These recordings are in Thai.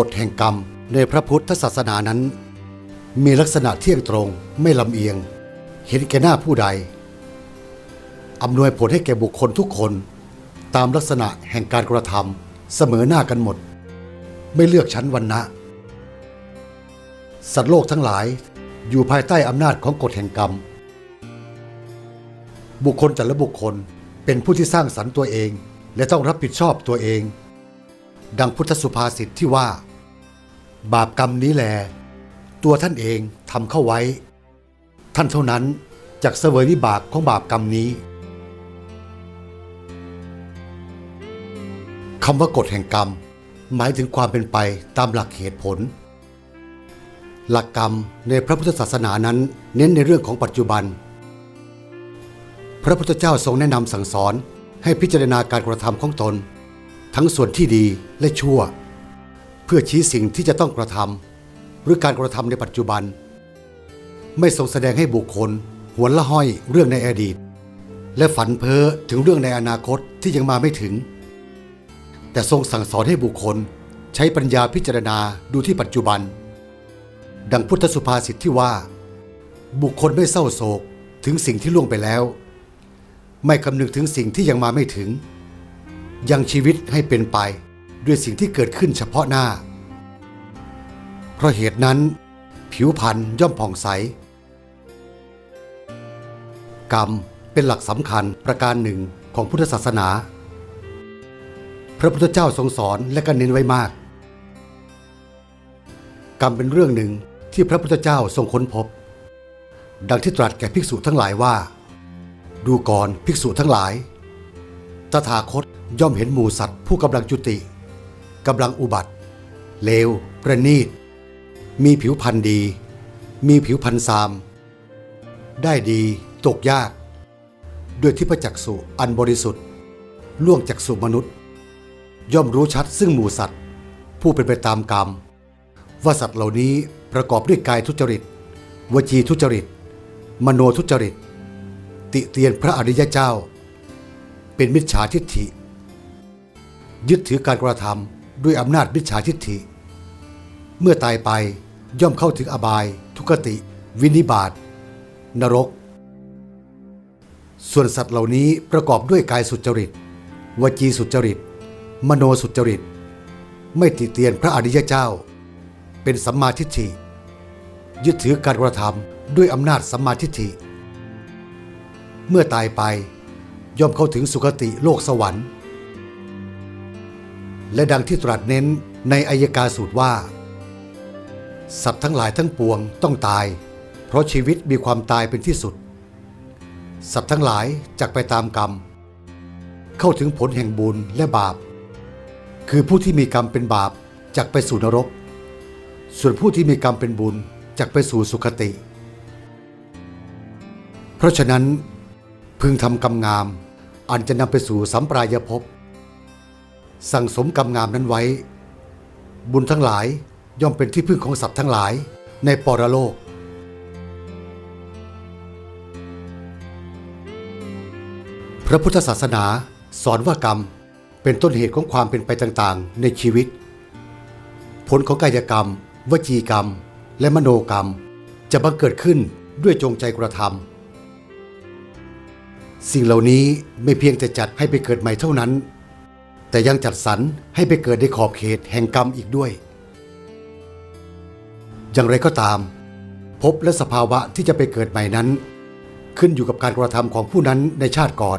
กฎแห่งกรรมในพระพุทธศาสนานั้น มีลักษณะเที่ยงตรงไม่ลำเอียง เห็นแก่หน้าผู้ใดอำนวยผลให้แก่บุคคลทุกคนตามลักษณะแห่งการกระทำเสมอหน้ากันหมด ไม่เลือกชั้นวรรณะ สัตว์โลกทั้งหลายอยู่ภายใต้อำนาจของกฎแห่งกรรม บุคคลแต่ละบุคคลเป็นผู้ที่สร้างสรรค์ตัวเอง และต้องรับผิดชอบตัวเอง ดังพุทธสุภาษิตที่ว่า บาปกรรมนี้แหลตัวท่านเองทำเข้าไว้ ท่านเท่านั้นจากเสวยวิบากของบาปกรรมนี้คำว่ากฎแห่งกรรม หมายถึงความเป็นไปตามหลักเหตุผล หลักกรรมในพระพุทธศาสนานั้นเน้นในเรื่องของปัจจุบัน พระพุทธเจ้าทรงแนะนำสั่งสอนให้พิจารณาการกระทำของตน ทั้งส่วนที่ดีและชั่ว พื่อชี้สิ่งที่จะต้องกระทำหรือการกระทำในปัจจุบัน ไม่ทรงแสดงให้บุคคลหัวละห้อยเรื่องในอดีต และฝันเพ้อถึงเรื่องในอนาคตที่ยังมาไม่ถึง แต่ทรงสั่งสอนให้บุคคลใช้ปัญญาพิจารณาดูที่ปัจจุบัน ดังพุทธสุภาษิตที่ว่า บุคคลไม่เศร้าโศกถึงสิ่งที่ล่วงไปแล้ว ไม่คำนึงถึงสิ่งที่ยังมาไม่ถึง ยังชีวิตให้เป็นไป ด้วยสิ่งที่เกิดขึ้นเฉพาะหน้า เพราะเหตุนั้น ผิวพรรณย่อมผ่องใส กรรมเป็นหลักสำคัญประการหนึ่งของพุทธศาสนา พระพุทธเจ้าทรงสอนและก็เน้นไว้มาก กรรมเป็นเรื่องหนึ่งที่พระพุทธเจ้าทรงค้นพบ ดังที่ตรัสแก่ภิกษุทั้งหลายว่า ดูก่อนภิกษุทั้งหลายตถาคตย่อมเห็นหมูสัตว์ผู้กำลังจุติ กำลังอุบัติ เลว ประณีต มีผิวพรรณดี มีผิวพรรณซาม ได้ดีตกยาก ด้วยที่ประจักษุอันบริสุทธิ์ ล่วงจากสุมนุษย์ ย่อมรู้ชัดซึ่งหมู่สัตว์ ผู้เป็นไปตามกรรม ว่าสัตว์เหล่านี้ประกอบด้วยกายทุจริต วจีทุจริต มโนทุจริต ติเตียนพระอริยเจ้า เป็นมิจฉาทิฏฐิยึดถือการกระทำ ด้วยอำนาจมิจฉาทิฏฐิ เมื่อตายไปย่อมเข้าถึงอบาย ทุกติ วินิบาตนรก ส่วนสัตว์เหล่านี้ประกอบด้วยกายสุจริต วจีสุจริต มโนสุจริต ไม่ติเตียนพระอริยเจ้า เป็นสัมมาทิฏฐิ ยึดถือการกระทำด้วยอำนาจสัมมาทิฏฐิ เมื่อตายไปย่อมเข้าถึงสุคติโลกสวรรค์ และดังที่ตรัสเน้นในอายกาสูตรว่า สัตว์ทั้งหลายทั้งปวงต้องตาย เพราะชีวิตมีความตายเป็นที่สุด สัตว์ทั้งหลายจักไปตามกรรม เข้าถึงผลแห่งบุญและบาป คือผู้ที่มีกรรมเป็นบาปจักไปสู่นรก ส่วนผู้ที่มีกรรมเป็นบุญจักไปสู่สุคติ เพราะฉะนั้นพึงทำกรรมงามอันจะนำไปสู่สัมปรายภพ สั่งสมกรรมงามนั้นไว้ บุญทั้งหลายย่อมเป็นที่พึ่งของสัตว์ทั้งหลายในปรโลก พระพุทธศาสนาสอนว่ากรรมเป็นต้นเหตุของความเป็นไปต่างๆ ในชีวิต ผลของกายกรรม วจีกรรม และมโนกรรม จะบังเกิดขึ้นด้วยจงใจกระทำสิ่งเหล่านี้ไม่เพียงแต่จัดให้ไปเกิดใหม่เท่านั้น แต่ยังจัดสรรให้ไปเกิดในขอบเขตแห่งกรรมอีกด้วย อย่างไรก็ตามภพและสภาวะที่จะไปเกิดใหม่นั้น ขึ้นอยู่กับการกระทำของผู้นั้นในชาติก่อน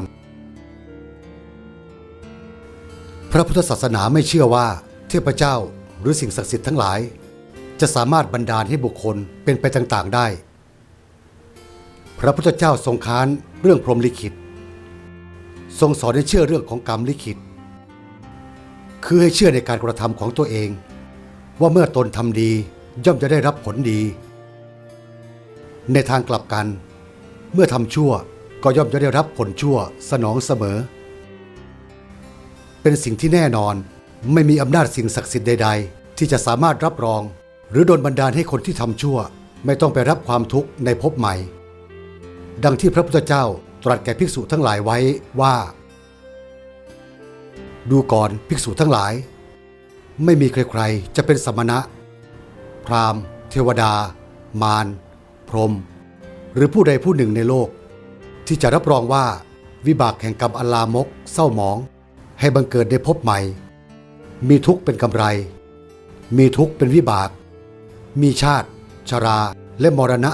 พระพุทธศาสนาไม่เชื่อว่าเทพเจ้าหรือสิ่งศักดิ์สิทธิ์ทั้งหลาย จะสามารถบันดาลให้บุคคลเป็นไปต่างๆได้ พระพุทธเจ้าทรงค้านเรื่องพรหมลิขิต ทรงสอนให้เชื่อเรื่องของกรรมลิขิต คือให้เชื่อในการกระทำของตัวเอง ว่าเมื่อตนทำดีย่อมจะได้รับผลดี ในทางกลับกัน เมื่อทำชั่วก็ย่อมจะได้รับผลชั่วสนองเสมอ เป็นสิ่งที่แน่นอนไม่มีอำนาจสิ่งศักดิ์สิทธิ์ใด ๆ ที่จะสามารถรับรอง หรือโดนบันดาลให้คนที่ทำชั่ว ไม่ต้องไปรับความทุกข์ในภพใหม่ ดังที่พระพุทธเจ้าตรัสแก่ภิกษุทั้งหลายไว้ว่า ดูก่อนภิกษุทั้งหลาย ไม่มีใครๆจะเป็นสมณะ พราหมณ์ เทวดา มาร พรหมหรือผู้ใดผู้หนึ่งในโลก ที่จะรับรองว่าวิบากแห่งกรรมอลามก เศร้าหมอง ให้บังเกิดในภพใหม่ มีทุกข์เป็นกำไร มีทุกข์เป็นวิบาก มีชาติ ชราและมรณะ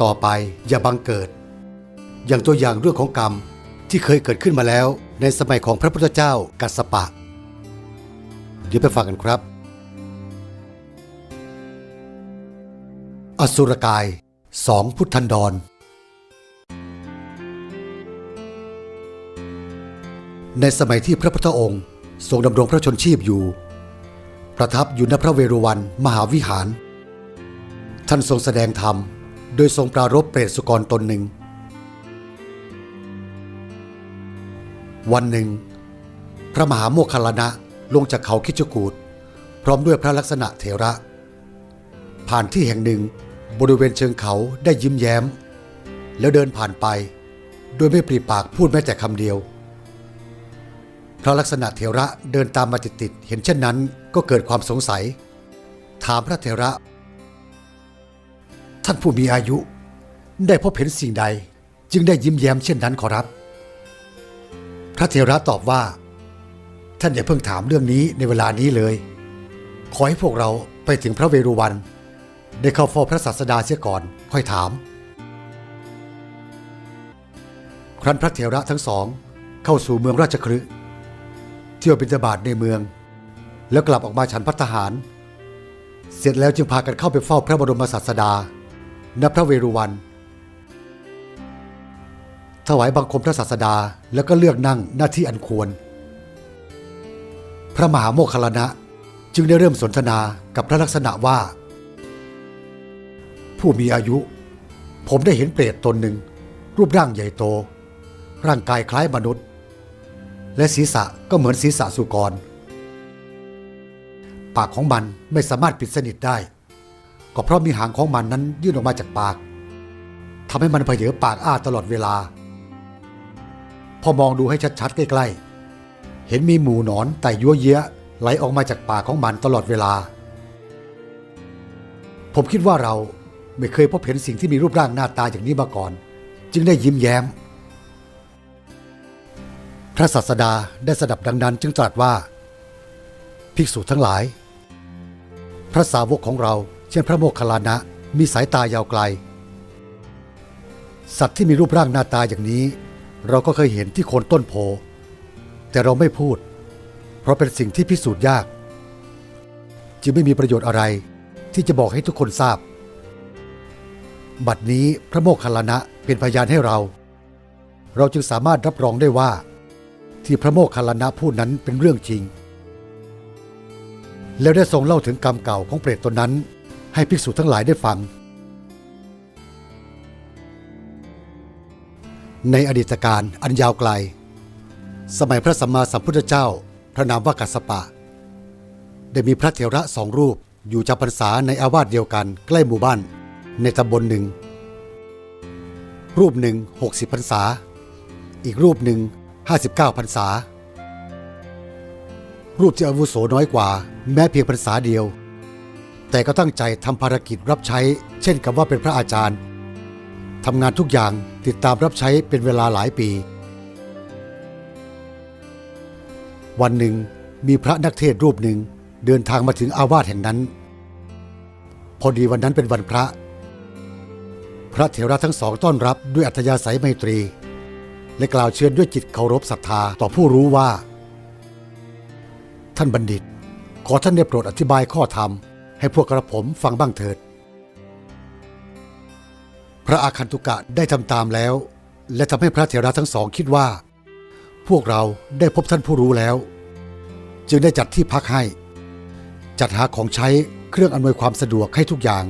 ต่อไปอย่าบังเกิด อย่างตัวอย่างเรื่องของกรรม ที่เคยเกิดขึ้นมาแล้วในสมัยของพระพุทธเจ้ากัสสปะ เดี๋ยวไปฟังกันครับ อสุรกายสองพุทธันดร ในสมัยที่พระพุทธองค์ทรงดำรงพระชนชีพอยู่ ประทับอยู่ณพระเวรุวันมหาวิหาร ท่านทรงแสดงธรรม โดยทรงปรารบเปรตสุกรตนหนึ่ง วันหนึ่ง พระมหาโมคคัลลานะลงจากเขาคิชกูดพร้อมด้วยพระลักษณะเถระ ผ่านที่แห่งหนึ่งบริเวณเชิงเขาได้ยิ้มแย้ม แล้วเดินผ่านไป โดยไม่ปรีปากพูดแม้แต่คำเดียว พระลักษณะเถระเดินตามมาติดๆเห็นเช่นนั้นก็เกิดความสงสัย ถามพระเถระ ท่านผู้มีอายุ ได้พบเห็นสิ่งใดจึงได้ยิ้มแย้มเช่นนั้นขอรับ ระเถระตอบว่า ท่านอย่าเพิ่งถามเรื่องนี้ในเวลานี้เลย ขอให้พวกเราไปถึงพระเวรุวัน ได้เข้าเฝ้าพระศาสดาเสียก่อน ค่อยถาม ครั้นพระเถระทั้งสองเข้าสู่เมืองราชคฤห์เที่ยวบิณฑบาตในเมือง แล้วกลับออกมาฉันพัตตาหาร เสร็จแล้วจึงพากันเข้าไปเฝ้าพระบรมศาสดา ณ พระเวรุวัน ถวายบังคมพระศาสดาแล้วก็เลือกนั่งหน้าที่อันควร พระมหาโมคคลลานะจึงได้เริ่มสนทนากับพระลักษณะว่า ผู้มีอายุ ผมได้เห็นเปรตตนหนึ่ง รูปร่างใหญ่โต ร่างกายคล้ายมนุษย์ และศีรษะก็เหมือนศีรษะสุกร ปากของมันไม่สามารถปิดสนิทได้ ก็เพราะมีหางของมันนั้นยื่นออกมาจากปากทำให้มันเผยปากอ้าตลอดเวลา พอมองดูให้ชัดๆใกล้ๆ เห็นมีหมูหนอนไต่ยั่วเยี้ยไหลออกมาจากปากของมันตลอดเวลา ผมคิดว่าเราไม่เคยพบเห็นสิ่งที่มีรูปร่างหน้าตาอย่างนี้มาก่อน จึงได้ยิ้มแย้ม พระศาสดาได้สดับดังนั้นจึงตรัสว่า ภิกษุทั้งหลาย พระสาวกของเราเช่นพระโมคคัลลานะมีสายตายาวไกล สัตว์ที่มีรูปร่างหน้าตาอย่างนี้ เราก็เคยเห็นที่โคนต้นโพ แต่เราไม่พูด เพราะเป็นสิ่งที่พิสูจน์ยาก จึงไม่มีประโยชน์อะไรที่จะบอกให้ทุกคนทราบ บัดนี้พระโมคคัลลานะเป็นพยานให้เรา เราจึงสามารถรับรองได้ว่า ที่พระโมคคัลลานะพูดนั้นเป็นเรื่องจริง แล้วได้ทรงเล่าถึงกรรมเก่าของเปรตตนนั้น ให้ภิกษุทั้งหลายได้ฟัง ในอดีตการอันยาวไกล สมัยพระสัมมาสัมพุทธเจ้า พระนามว่ากัสปะ ได้มีพระเถระสองรูปอยู่จำพรรษาในอาวาสเดียวกันใกล้หมู่บ้าน ในตำบลหนึ่ง รูปหนึ่ง60พรรษา อีกรูปหนึ่ง59พรรษา รูปที่อาวุโสน้อยกว่า แม้เพียงพรรษาเดียว แต่ก็ตั้งใจทำภารกิจรับใช้ เช่นกับว่าเป็นพระอาจารย์ ทำงานทุกอย่างติดตามรับใช้เป็นเวลาหลายปี วันหนึ่งมีพระนักเทศรูปหนึ่งเดินทางมาถึงอาวาสแห่งนั้น พอดีวันนั้นเป็นวันพระ พระเถระทั้งสองต้อนรับด้วยอัธยาศัยไมตรี และกล่าวเชิญด้วยจิตเคารพศรัทธาต่อผู้รู้ว่า ท่านบัณฑิต ขอท่านได้โปรดอธิบายข้อธรรม ให้พวกกระผมฟังบ้างเถิด ระอาคันตุกะได้ทำตามแล้ว และทำให้พระเถระทั้งสองคิดว่า พวกเราได้พบท่านผู้รู้แล้ว จึงได้จัดที่พักให้ จัดหาของใช้เครื่องอำนวยความสะดวกให้ทุกอย่าง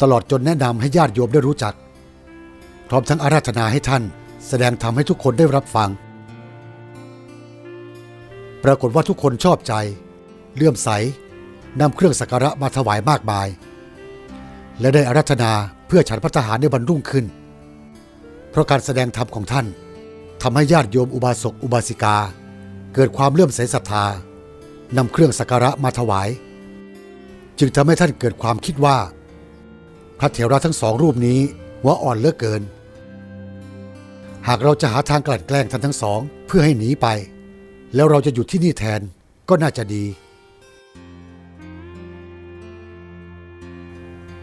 ตลอดจนแนะนำให้ญาติโยมได้รู้จัก พร้อมทั้งอาราธนาให้ท่าน แสดงธรรมให้ทุกคนได้รับฟัง ปรากฏว่าทุกคนชอบใจ เลื่อมใสนำเครื่องสักการะมาถวายมากมาย และได้อาราธนา เพื่อฉันพัฒหารในวันรุ่งขึ้น เพราะการแสดงธรรมของท่านทำให้ญาติโยมอุบาสกอุบาสิกา เกิดความเลื่อมใสศรัทธานำเครื่องสักการะมาถวาย จึงทำให้ท่านเกิดความคิดว่า พระเถระทั้งสองรูปนี้หัวอ่อนเลือเกิน หากเราจะหาทางกลั่นแกล้งท่านทั้งสอง เพื่อให้หนีไป แล้วเราจะอยู่ที่นี่แทนก็น่าจะดี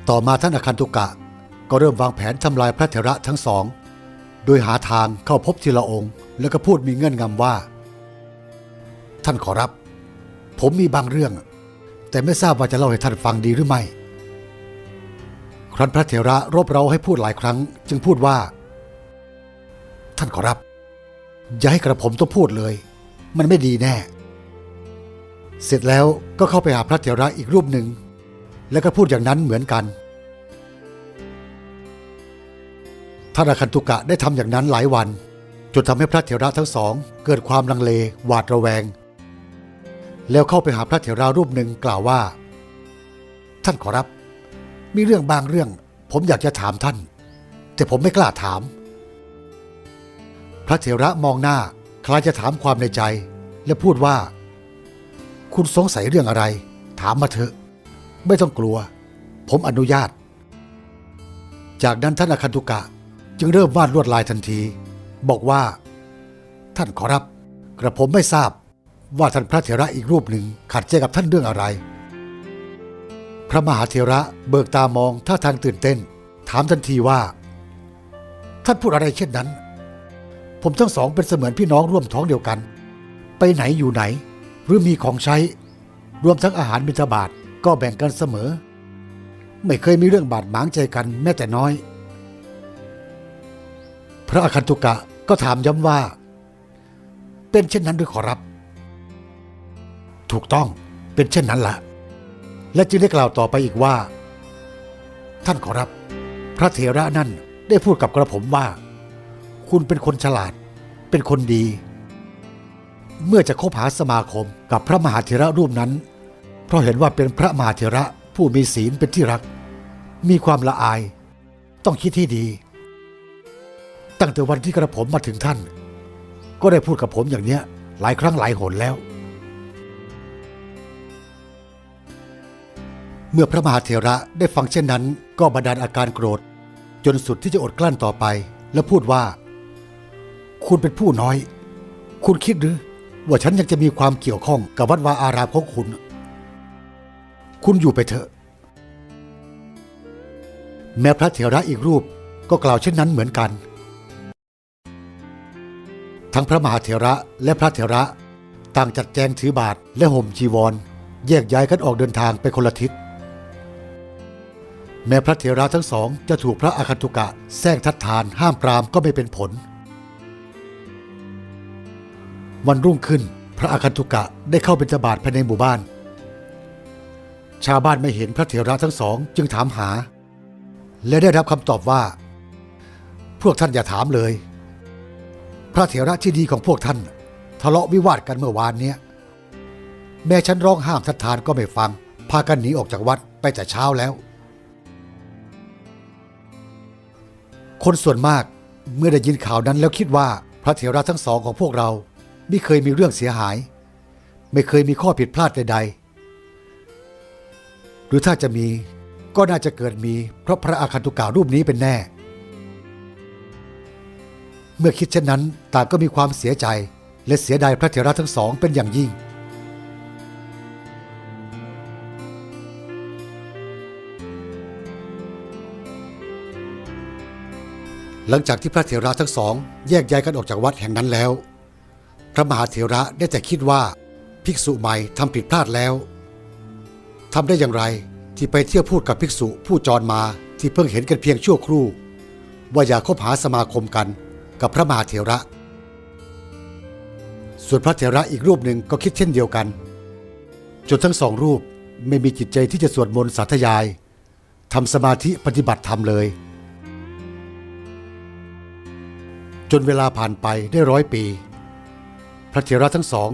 ต่อมาท่านอาคันตุกะ ก็เริ่มวางแผนทำลายพระเถระทั้งสอง โดยหาทางเข้าพบทีละองค์ แล้วก็พูดมีเงื่อนงำว่า ท่านขอรับ ผมมีบางเรื่อง แต่ไม่ทราบว่าจะเล่าให้ท่านฟังดีหรือไม่ ครั้นพระเถระรบเราให้พูดหลายครั้ง จึงพูดว่า ท่านขอรับ อย่าให้กระผมต้องพูดเลย มันไม่ดีแน่ เสร็จแล้วก็เข้าไปหาพระเถระอีกรูปหนึ่ง แล้วก็พูดอย่างนั้นเหมือนกัน ท่านอาคันตุกะได้ทำอย่างนั้นหลายวัน จนทำให้พระเถระทั้งสอง เกิดความลังเลหวาดระแวง แล้วเข้าไปหาพระเถระรูปหนึ่งกล่าวว่า ท่านขอรับ มีเรื่องบางเรื่อง ผมอยากจะถามท่าน แต่ผมไม่กล้าถาม พระเถระมองหน้าคล้ายจะถามความในใจ และพูดว่า คุณสงสัยเรื่องอะไร ถามมาเถอะ ไม่ต้องกลัว ผมอนุญาต จากนั้นท่านอาคันตุกะ จึงเริ่มวาดลวดลายทันที บอกว่า ท่านขอรับ กระผมไม่ทราบว่าท่านพระเถระอีกรูปหนึ่งขัดใจกับท่านเรื่องอะไร พระมหาเถระเบิกตามองท่าทางตื่นเต้น ถามทันทีว่า ท่านพูดอะไรเช่นนั้น ผมทั้งสองเป็นเสมือนพี่น้องร่วมท้องเดียวกัน ไปไหนอยู่ไหน หรือมีของใช้ รวมทั้งอาหารบิณฑบาตก็แบ่งกันเสมอ ไม่เคยมีเรื่องบาดหมางใจกันแม้แต่น้อย ระอคันตุกะก็ถามย้ำว่า เป็นเช่นนั้นหรือขอรับ ถูกต้องเป็นเช่นนั้นละและจึงได้กล่าวต่อไปอีกว่า ท่านขอรับ พระเถระนั่นได้พูดกับกระผมว่า คุณเป็นคนฉลาด เป็นคนดี เมื่อจะคบหาสมาคมกับพระมหาเถระรูปนั้น เพราะเห็นว่าเป็นพระมหาเถระผู้มีศีลเป็นที่รัก มีความละอาย ต้องคิดที่ดี ตั้งแต่วันที่กระผมมาถึงท่าน ก็ได้พูดกับผมอย่างเนี้ย หลายครั้งหลายหนแล้ว เมื่อพระมหาเถระได้ฟังเช่นนั้น ก็บันดาลอาการโกรธ จนสุดที่จะอดกลั้นต่อไป และพูดว่า คุณเป็นผู้น้อย คุณคิดหรือ ว่าฉันยังจะมีความเกี่ยวข้องกับวัดวาอารามของคุณ คุณอยู่ไปเถอะ แม้พระเถระอีกรูปก็กล่าวเช่นนั้นเหมือนกัน ทั้งพระมหาเถระและพระเถระ ต่างจัดแจงถือบาทและห่มจีวร แยกย้ายกันออกเดินทางไปคนละทิศ แม้พระเถระทั้งสองจะถูกพระอาคันตุกะแซงทัดทานห้ามปรามก็ไม่เป็นผล วันรุ่งขึ้นพระอาคันตุกะได้เข้าเป็นจบาทภายในหมู่บ้าน ชาวบ้านไม่เห็นพระเถระทั้งสองจึงถามหา และได้รับคำตอบว่า พวกท่านอย่าถามเลย พระเถระที่ดีของพวกท่าน ทะเลาะวิวาทกันเมื่อวานเนี้ยแม่ฉันร้องห้ามทัดทานก็ไม่ฟัง พากันหนีออกจากวัดไปแต่เช้าแล้ว คนส่วนมากเมื่อได้ยินข่าวนั้นแล้วคิดว่าพระเถระทั้งสองของพวกเรา ไม่เคยมีเรื่องเสียหาย ไม่เคยมีข้อผิดพลาดใดๆ หรือถ้าจะมีก็น่าจะเกิดมีเพราะพระอาคันตุการูปนี้เป็นแน่ เมื่อคิดเช่นนั้นต่างก็มีความเสียใจและเสียดายพระเถระทั้งสองเป็นอย่างยิ่ง หลังจากที่พระเถระทั้งสอง แยกย้ายกันออกจากวัดแห่งนั้นแล้ว พระมหาเถระได้แต่คิดว่าภิกษุใหม่ทำผิดพลาดแล้วทำได้อย่างไรที่ไปเที่ยวพูดกับภิกษุผู้จรมาที่เพิ่งเห็นกันเพียงชั่วครู่ ว่าอย่าคบหาสมาคมกัน กับพระมหาเถระ ส่วนพระเถระอีกรูปหนึ่งก็คิดเช่นเดียวกัน จนทั้งสองรูปไม่มีจิตใจที่จะสวดมนต์สาธยายทำสมาธิปฏิบัติธรรมเลย จนเวลาผ่านไปได้ร้อยปี พระเถระทั้งสอง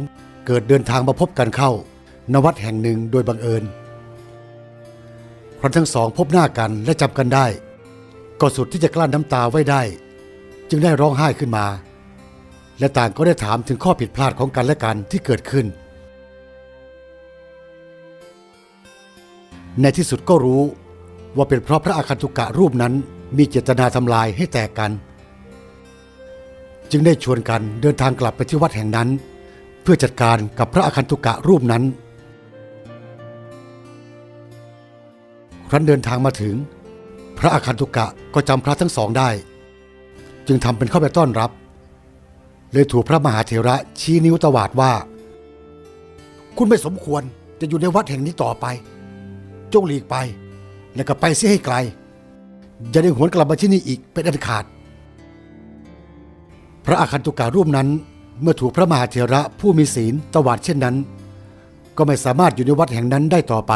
เกิดเดินทางมาพบกันเข้า ณวัดแห่งหนึ่งโดยบังเอิญครั้นทั้งสองพบหน้ากันและจำกันได้ ก็สุดที่จะกลั้นน้ำตาไว้ได้ จึงได้ร้องไห้ขึ้นมา และต่างก็ได้ถามถึงข้อผิดพลาดของกันและกันที่เกิดขึ้น ในที่สุดก็รู้ว่าเป็นเพราะพระอาคันตุกะรูปนั้นมีเจตนาทำลายให้แตกกัน จึงได้ชวนกันเดินทางกลับไปที่วัดแห่งนั้น เพื่อจัดการกับพระอาคันตุกะรูปนั้น ครั้นเดินทางมาถึง พระอาคันตุกะก็จำพระทั้งสองได้ จึงทำเป็นเข้าไปต้อนรับ เลยถูกพระมหาเถระชี้นิ้วตวาดว่า คุณไม่สมควรจะอยู่ในวัดแห่งนี้ต่อไป จงหลีกไป แล้วก็ไปเสียให้ไกล อย่าได้หวนกลับมาที่นี่อีกเป็นอันขาด พระอาคันตุการูปนั้นเมื่อถูกพระมหาเถระผู้มีศีลตวาดเช่นนั้น ก็ไม่สามารถอยู่ในวัดแห่งนั้นได้ต่อไป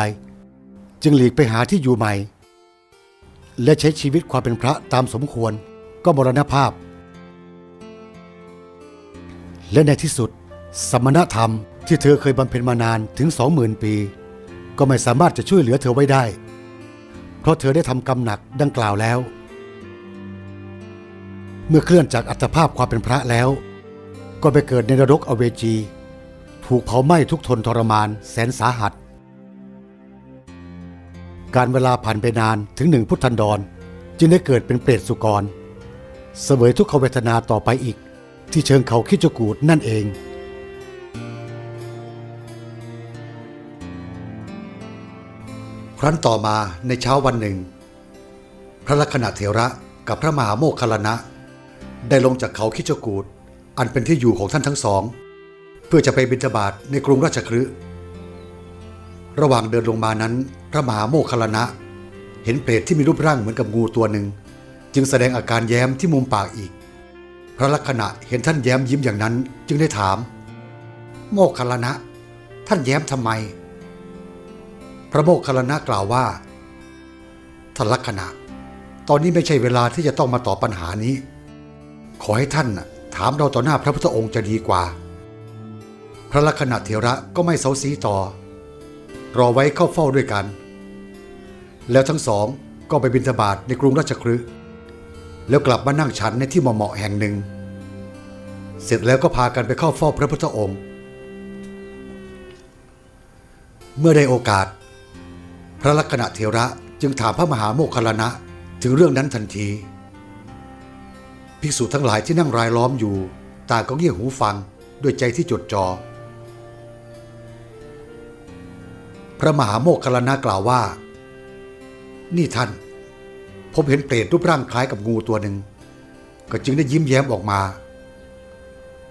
จึงหลีกไปหาที่อยู่ใหม่ และใช้ชีวิตความเป็นพระตามสมควร ก็มรณภาพ และในที่สุด สมณธรรมที่เธอเคยบำเพ็ญมานานถึงสองหมื่นปี ก็ไม่สามารถจะช่วยเหลือเธอไว้ได้ เพราะเธอได้ทำกรรมหนักดังกล่าวแล้ว เมื่อเคลื่อนจากอัตภาพความเป็นพระแล้ว ก็ไปเกิดในนรกอเวจี ถูกเผาไหม้ทุกทนทรมานแสนสาหัส การเวลาผ่านไปนานถึงหนึ่งพุทธันดร จึงได้เกิดเป็นเปรตสุกร เสวยทุกขเวทนาต่อไปอีก ที่เชิงเขาคิจกูดนั่นเอง ครั้นต่อมาในเช้าวันหนึ่ง พระลักษณะเถระกับพระมหาโมคคลานะ ได้ลงจากเขาคิจกูดอันเป็นที่อยู่ของท่านทั้งสอง เพื่อจะไปบิณฑบาตในกรุงราชคฤห์ระหว่างเดินลงมานั้น พระมหาโมคคลลานะ เห็นเปรตที่มีรูปร่างเหมือนกับงูตัวหนึ่ง จึงแสดงอาการแย้มที่มุมปากอีก พระลักษณะเห็นท่านแย้มยิ้มอย่างนั้นจึงได้ถาม โมคคัลนะ ท่านแย้มทำไม พระโมคคัลนะกล่าวว่าท่านลักษณะ ตอนนี้ไม่ใช่เวลาที่จะต้องมาตอบปัญหานี้ ขอให้ท่านถามเราต่อหน้าพระพุทธองค์จะดีกว่า พระลักษณะเถระก็ไม่เซาซีต่อ รอไว้เข้าเฝ้าด้วยกัน แล้วทั้งสองก็ไปบิณฑบาตในกรุงราชคฤห์ แล้วกลับมานั่งฉันในที่เหมาะๆแห่งหนึ่ง เสร็จแล้วก็พากันไปเข้าเฝ้าพระพุทธองค์ เมื่อได้โอกาส พระลักษณะเถระจึงถามพระมหาโมคคัลนะถึงเรื่องนั้นทันที ภิกษุทั้งหลายที่นั่งรายล้อมอยู่ต่างก็เงี่ยหูฟังด้วยใจที่จดจอ่อพระมหาโมคคัลลานะกล่าวว่า นี่ท่าน ผมเห็นเปรตรูปร่างคล้ายกับงูตัวหนึ่งก็จึงได้ยิ้มแย้มออกมา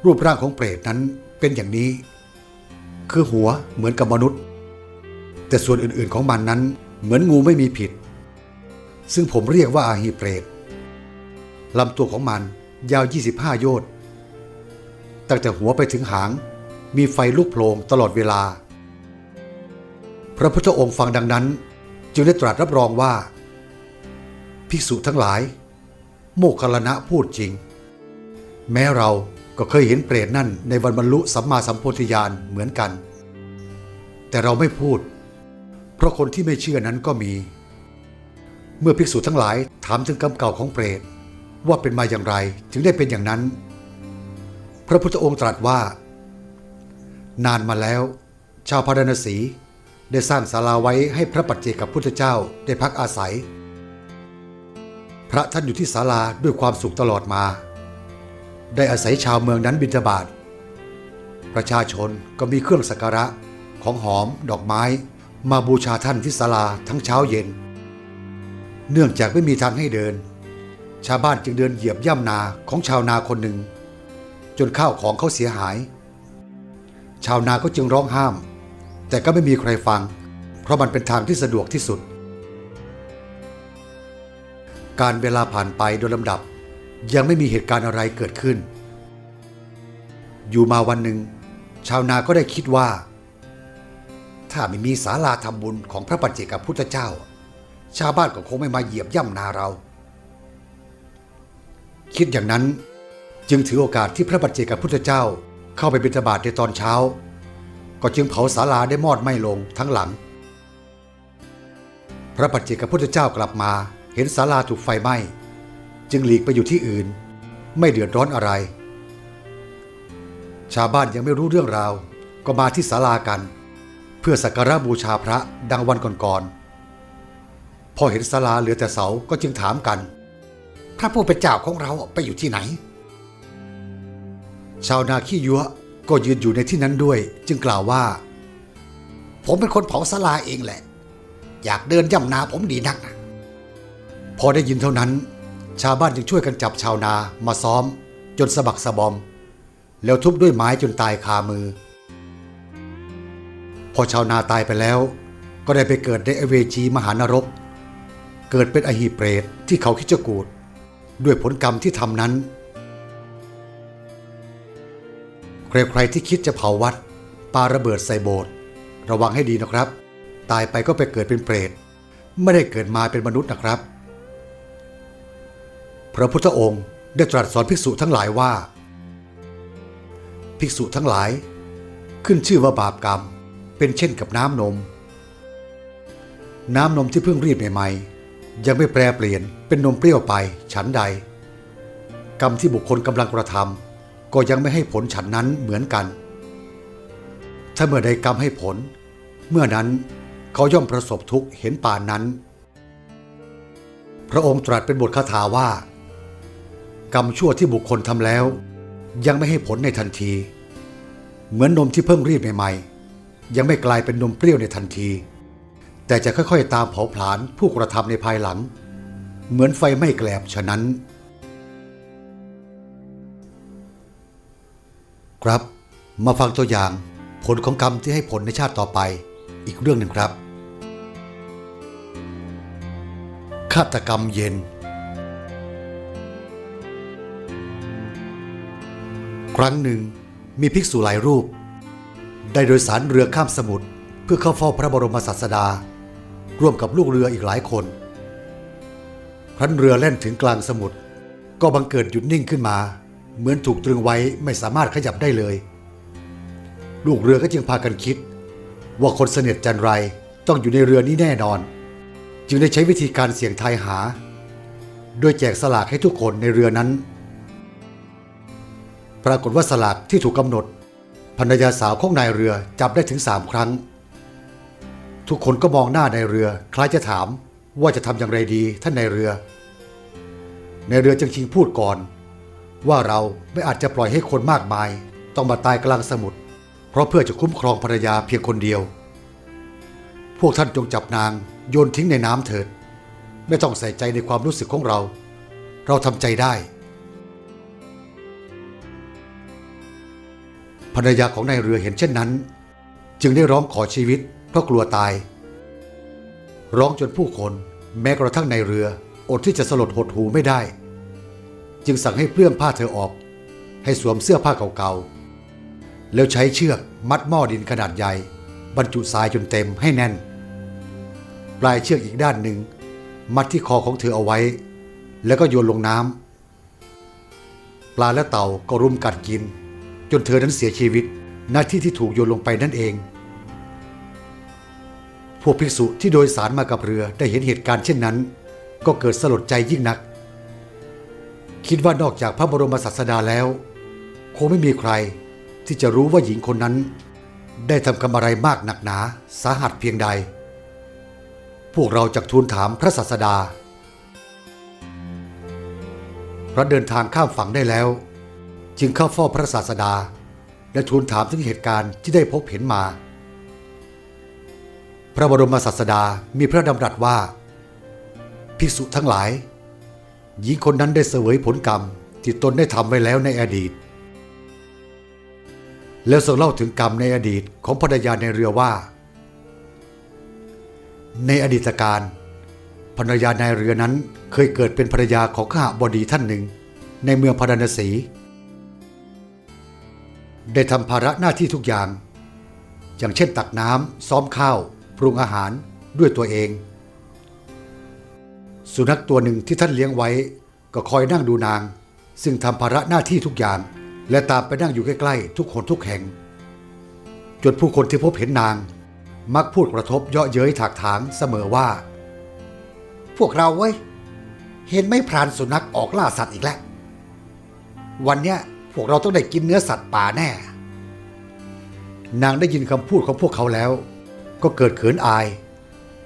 รูปร่างของเปรตนั้นเป็นอย่างนี้ คือหัวเหมือนกับมนุษย์ แต่ส่วนอื่นๆของมันนั้นเหมือนงูไม่มีผิด ซึ่งผมเรียกว่าอาฮีเปรตลำตัวของมันยาว 25 โยชน์ตั้งแต่หัวไปถึงหาง มีไฟลุกโผลงตลอดเวลา พระพุทธองค์ฟังดังนั้น จึงได้ตรัสรับรองว่า ภิกษุทั้งหลาย โมคคัลลนะพูดจริง แม้เราก็เคยเห็นเปรตนั่นในวันบรรลุสัมมาสัมโพธิญาณเหมือนกัน แต่เราไม่พูด เพราะคนที่ไม่เชื่อนั้นก็มี เมื่อภิกษุทั้งหลายถามถึงกรรมเก่าของเปรตว่าเป็นมาอย่างไรจึงได้เป็นอย่างนั้น พระพุทธองค์ตรัสว่า นานมาแล้ว ชาวพาราณสีได้สร้างศาลาไว้ให้พระปัจเจกับพุทธเจ้าได้พักอาศัย พระท่านอยู่ที่ศาลาด้วยความสุขตลอดมา ได้อาศัยชาวเมืองนั้นบิณฑบาตประชาชนก็มีเครื่องสักการะของหอมดอกไม้ มาบูชาท่านที่ศาลาทั้งเช้าเย็น เนื่องจากไม่มีทางให้เดิน ชาวบ้านจึงเดินเหยียบย่ำนาของชาวนาคนหนึ่ง จนข้าวของเขาเสียหาย ชาวนาก็จึงร้องห้าม แต่ก็ไม่มีใครฟัง เพราะมันเป็นทางที่สะดวกที่สุด การเวลาผ่านไปโดยลำดับ ยังไม่มีเหตุการณ์อะไรเกิดขึ้น อยู่มาวันหนึ่ง ชาวนาก็ได้คิดว่า ถ้าไม่มีศาลาทำบุญของพระปัจเจกพุทธเจ้า ชาวบ้านก็คงไม่มาเหยียบย่ำนาเรา คิดอย่างนั้นจึงถือโอกาสที่พระปัจเจกพุทธเจ้าเข้าไปบิณฑบาตในตอนเช้า ก็จึงเผาศาลาได้มอดไหม้ลงทั้งหลัง พระปัจเจกพุทธเจ้ากลับมา เห็นศาลาถูกไฟไหม้ จึงหลีกไปอยู่ที่อื่น ไม่เดือดร้อนอะไร ชาวบ้านยังไม่รู้เรื่องราว ก็มาที่ศาลากัน เพื่อสักการะบูชาพระดังวันก่อนๆพอเห็นศาลาเหลือแต่เสาก็จึงถามกัน พระผู้เป็นเจ้าของเราไปอยู่ที่ไหน ชาวนาขี้ยัวก็ยืนอยู่ในที่นั้นด้วย จึงกล่าวว่า ผมเป็นคนเผาศาลาเองแหละ อยากเดินย่ำนาผมดีนักนะ พอได้ยินเท่านั้น ชาวบ้านจึงช่วยกันจับชาวนามาซ้อม จนสะบักสะบอม แล้วทุบด้วยไม้จนตายคามือ พอชาวนาตายไปแล้ว ก็ได้ไปเกิดในอเวจีมหานรก เกิดเป็นอหีเปรตที่เขาคิดจะกูดด้วยผลกรรมที่ทำนั้น ใครๆที่คิดจะเผาวัดปาระเบิดใส่โบสถ์ระวังให้ดีนะครับ ตายไปก็ไปเกิดเป็นเปรตไม่ได้เกิดมาเป็นมนุษย์นะครับ พระพุทธองค์ได้ตรัสสอนภิกษุทั้งหลายว่า ภิกษุทั้งหลาย ขึ้นชื่อว่าบาปกรรมเป็นเช่นกับน้ำนม น้ำนมที่เพิ่งรีดใหม่ๆ ยังไม่แปรเปลี่ยนเป็นนมเปรี้ยวไปฉันใด กรรมที่บุคคลกำลังกระทำก็ยังไม่ให้ผลฉันนั้นเหมือนกัน ถ้าเมื่อใดกรรมให้ผล เมื่อนั้นเขาย่อมประสบทุกข์เห็นป่านนั้น พระองค์ตรัสเป็นบทคาถาว่า กรรมชั่วที่บุคคลทำแล้ว ยังไม่ให้ผลในทันที เหมือนนมที่เพิ่งรีดใหม่ๆ ยังไม่กลายเป็นนมเปรี้ยวในทันที แต่จะค่อยๆ ตามเผาผลาญผู้กระทำในภายหลัง เหมือนไฟไม้แกลบฉะนั้น ครับมาฟังตัวอย่างผลของกรรมที่ให้ผลในชาติต่อไป อีกเรื่องหนึ่งครับฆาตกรรมเย็น ครั้งหนึ่งมีภิกษุหลายรูป ได้โดยสารเรือข้ามสมุทรเพื่อเข้าเฝ้าพระบรมศาสดา ร่วมกับลูกเรืออีกหลายคน ครั้นเรือแล่นถึงกลางสมุทรก็บังเกิดหยุดนิ่งขึ้นมา เหมือนถูกตรึงไว้ไม่สามารถขยับได้เลย ลูกเรือก็จึงพากันคิด ว่าคนเสน็จจันไรต้องอยู่ในเรือนี้แน่นอน จึงได้ใช้วิธีการเสี่ยงทายหา โดยแจกสลากให้ทุกคนในเรือนั้น ปรากฏว่าสลากที่ถูกกำหนดภรรยาสาวของนายเรือจับได้ถึงสามครั้ง ทุกคนก็มองหน้านายเรือคล้ายจะถามว่าจะทำอย่างไรดีท่านนายเรือ ในเรือจึงชิงพูดก่อน ว่าเราไม่อาจจะปล่อยให้คนมากมาย ต้องมาตายกลางสมุทรเพราะเพื่อจะคุ้มครองภรรยาเพียงคนเดียว พวกท่านจงจับนางโยนทิ้งในน้ำเถิด ไม่ต้องใส่ใจในความรู้สึกของเรา เราทำใจได้ ภรรยาของนายเรือเห็นเช่นนั้น จึงได้ร้องขอชีวิตเพราะกลัวตาย ร้องจนผู้คนแม้กระทั่งในเรืออดที่จะสลดหดหูไม่ได้ จึงสั่งให้เปลื้องผ้าเธอออก ให้สวมเสื้อผ้าเก่าๆ แล้วใช้เชือกมัดหม้อดินขนาดใหญ่ บรรจุทรายจนเต็มให้แน่น ปลายเชือกอีกด้านหนึ่ง มัดที่คอของเธอเอาไว้ แล้วก็โยนลงน้ำปลาและเต่าก็รุมกัดกิน จนเธอนั้นเสียชีวิตหน้าที่ที่ถูกโยนลงไปนั่นเอง พวกภิกษุที่โดยสารมากับเรือได้เห็นเหตุการณ์เช่นนั้น ก็เกิดสลดใจยิ่งนัก คิดว่านอกจากพระบรมศาสดาแล้ว คงไม่มีใครที่จะรู้ว่าหญิงคนนั้น ได้ทำกรรมอะไรมากหนักหนาสาหัสเพียงใด พวกเราจักทูลถามพระศาสดาพระเดินทางข้ามฝั่งได้แล้ว จึงเข้าเฝ้าพระศาสดา และทูลถามถึงเหตุการณ์ที่ได้พบเห็นมา พระบรมศาสดามีพระดำรัสว่า ภิกษุทั้งหลาย หญิงคนนั้นได้เสวยผลกรรมที่ตนได้ทำไว้แล้วในอดีต แล้วทรงเล่าถึงกรรมในอดีตของภรรยาในเรือว่า ในอดีตการภรรยาในเรือนั้นเคยเกิดเป็นภรรยาของข้าบดีท่านหนึ่ง ในเมืองพาราณสี ได้ทำภาระหน้าที่ทุกอย่าง อย่างเช่นตักน้ำซ้อมข้าว ปรุงอาหารด้วยตัวเอง สุนัขตัวหนึ่งที่ท่านเลี้ยงไว้ ก็คอยนั่งดูนาง ซึ่งทำภาระหน้าที่ทุกอย่าง และตามไปนั่งอยู่ใกล้ๆ ทุกคนทุกแห่ง จนผู้คนที่พบเห็นนาง มักพูดกระทบเยาะเย้ยถากถางเสมอว่า พวกเราเว้ยเห็นไม่พรานสุนัขออกล่าสัตว์อีกแล้ว วันเนี้ย พวกเราต้องได้กินเนื้อสัตว์ป่าแน่ นางได้ยินคำพูดของพวกเขาแล้ว ก็เกิดเขินอาย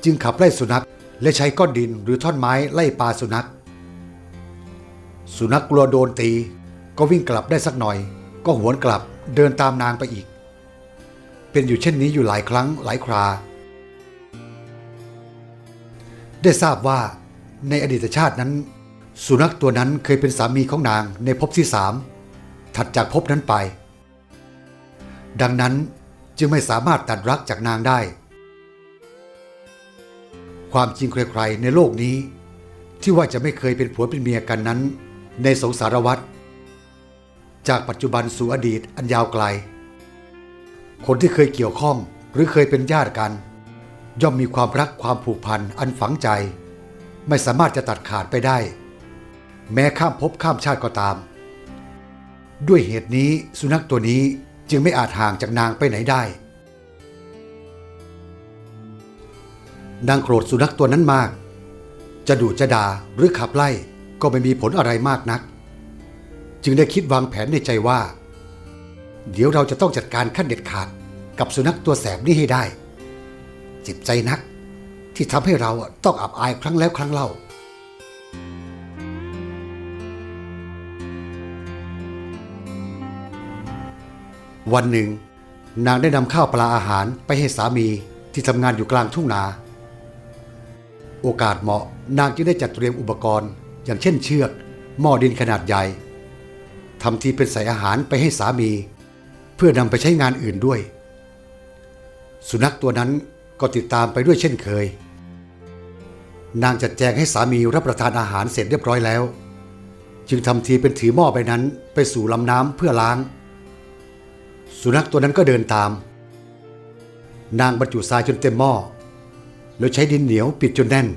จึงขับไล่สุนัขและใช้ก้อนดินหรือท่อนไม้ไล่ปลาสุนัข สุนัขกลัวโดนตี ก็วิ่งกลับได้สักหน่อย ก็หวนกลับเดินตามนางไปอีก เป็นอยู่เช่นนี้อยู่หลายครั้งหลายครา ได้ทราบว่าในอดีตชาตินั้น สุนัขตัวนั้นเคยเป็นสามีของนางในภพที่สาม ถัดจากภพนั้นไป ดังนั้นจึงไม่สามารถตัดรักจากนางได้ ความจริงใครๆในโลกนี้ ที่ว่าจะไม่เคยเป็นผัวเป็นเมียกันนั้น ในสงสารวัฏจากปัจจุบันสู่อดีตอันยาวไกล คนที่เคยเกี่ยวข้องหรือเคยเป็นญาติกัน ย่อมมีความรักความผูกพันอันฝังใจ ไม่สามารถจะตัดขาดไปได้ แม้ข้ามภพข้ามชาติก็ตาม ด้วยเหตุนี้สุนัขตัวนี้จึงไม่อาจห่างจากนางไปไหนได้ นางโกรธสุนัขตัวนั้นมาก จะดุจะด่าหรือขับไล่ก็ไม่มีผลอะไรมากนัก จึงได้คิดวางแผนในใจว่า เดี๋ยวเราจะต้องจัดการขั้นเด็ดขาดกับสุนัขตัวแสบนี้ให้ได้ เจ็บใจนัก ที่ทำให้เราต้องอับอายครั้งแล้วครั้งเล่า วันหนึ่ง นางได้นำข้าวปลาอาหารไปให้สามีที่ทำงานอยู่กลางทุ่งนา โอกาสเหมาะนางจึงได้จัดเตรียมอุปกรณ์ อย่างเช่นเชือก หม้อดินขนาดใหญ่ทำทีเป็นใส่อาหารไปให้สามี เพื่อนำไปใช้งานอื่นด้วย สุนัขตัวนั้นก็ติดตามไปด้วยเช่นเคย นางจัดแจงให้สามีรับประทานอาหารเสร็จเรียบร้อยแล้ว จึงทำทีเป็นถือหม้อใบนั้นไปสู่ลำน้ำเพื่อล้าง สุนัขตัวนั้นก็เดินตาม นางบรรจุทรายจนเต็มหม้อ แล้วใช้ดินเหนียวปิดจนแน่น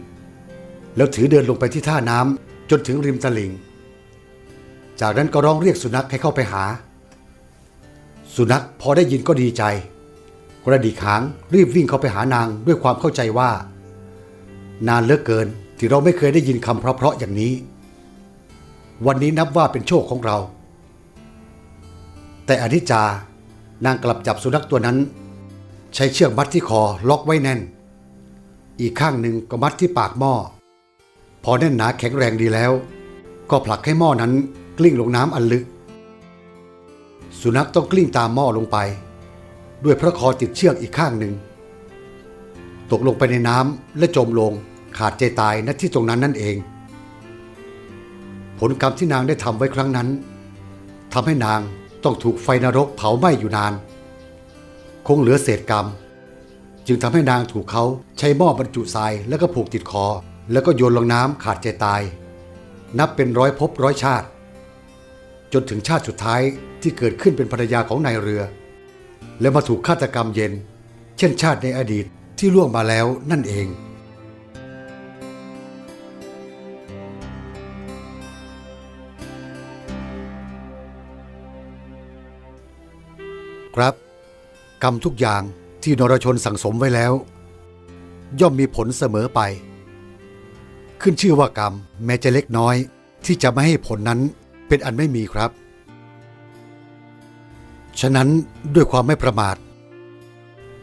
แล้วถือเดินลงไปที่ท่าน้ำจนถึงริมตลิ่ง จากนั้นก็ร้องเรียกสุนัขให้เข้าไปหา สุนัขพอได้ยินก็ดีใจ กระดิกหางรีบวิ่งเข้าไปหานางด้วยความเข้าใจว่า นานเหลือเกินที่เราไม่เคยได้ยินคำเพราะๆอย่างนี้ วันนี้นับว่าเป็นโชคของเรา แต่อนิจจา นางกลับจับสุนัขตัวนั้น ใช้เชือกมัดที่คอล็อกไว้แน่น อีกข้างหนึ่งก็มัดที่ปากหม้อ พอแน่นหนาแข็งแรงดีแล้ว ก็ผลักให้หม้อนั้นกลิ้งลงน้ำอันลึก สุนัขต้องกลิ้งตามหม้อลงไป ด้วยพระคอติดเชือกอีกข้างหนึ่ง ตกลงไปในน้ำและจมลงขาดใจตายณที่ตรงนั้นนั่นเอง ผลกรรมที่นางได้ทำไว้ครั้งนั้นทำให้นาง ต้องถูกไฟนรกเผาไหม้อยู่นาน คงเหลือเศษกรรม จึงทำให้นางถูกเขาใช้หม้อบรรจุทรายแล้วก็ผูกติดคอ แล้วก็โยนลงน้ำขาดใจตาย นับเป็นร้อยภพร้อยชาติ จนถึงชาติสุดท้ายที่เกิดขึ้นเป็นภรรยาของนายเรือ และมาถูกฆาตกรรมเย็น เช่นชาติในอดีตที่ล่วงมาแล้วนั่นเอง ครับ กรรมทุกอย่างที่นรชนสั่งสมไว้แล้ว ย่อมมีผลเสมอไป ขึ้นชื่อว่ากรรมแม้จะเล็กน้อย ที่จะไม่ให้ผลนั้นเป็นอันไม่มีครับ ฉะนั้นด้วยความไม่ประมาท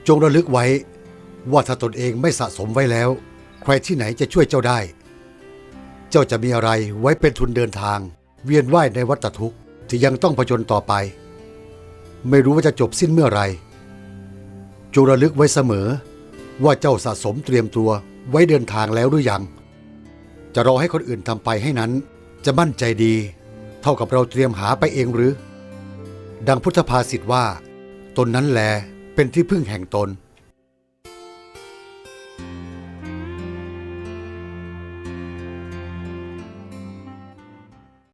จงระลึกไว้ว่าถ้าตนเองไม่สะสมไว้แล้ว ใครที่ไหนจะช่วยเจ้าได้ เจ้าจะมีอะไรไว้เป็นทุนเดินทาง เวียนว่ายในวัฏทุกข์ที่ยังต้องผจญต่อไป ไม่รู้ว่าจะจบสิ้นเมื่อไรจงระลึกไว้เสมอ ว่าเจ้าสะสมเตรียมตัวไว้เดินทางแล้วหรือยัง จะรอให้คนอื่นทำไปให้นั้น จะมั่นใจดี เท่ากับเราเตรียมหาไปเองหรือ ดังพุทธภาษิตว่า ตนนั้นแลเป็นที่พึ่งแห่งตน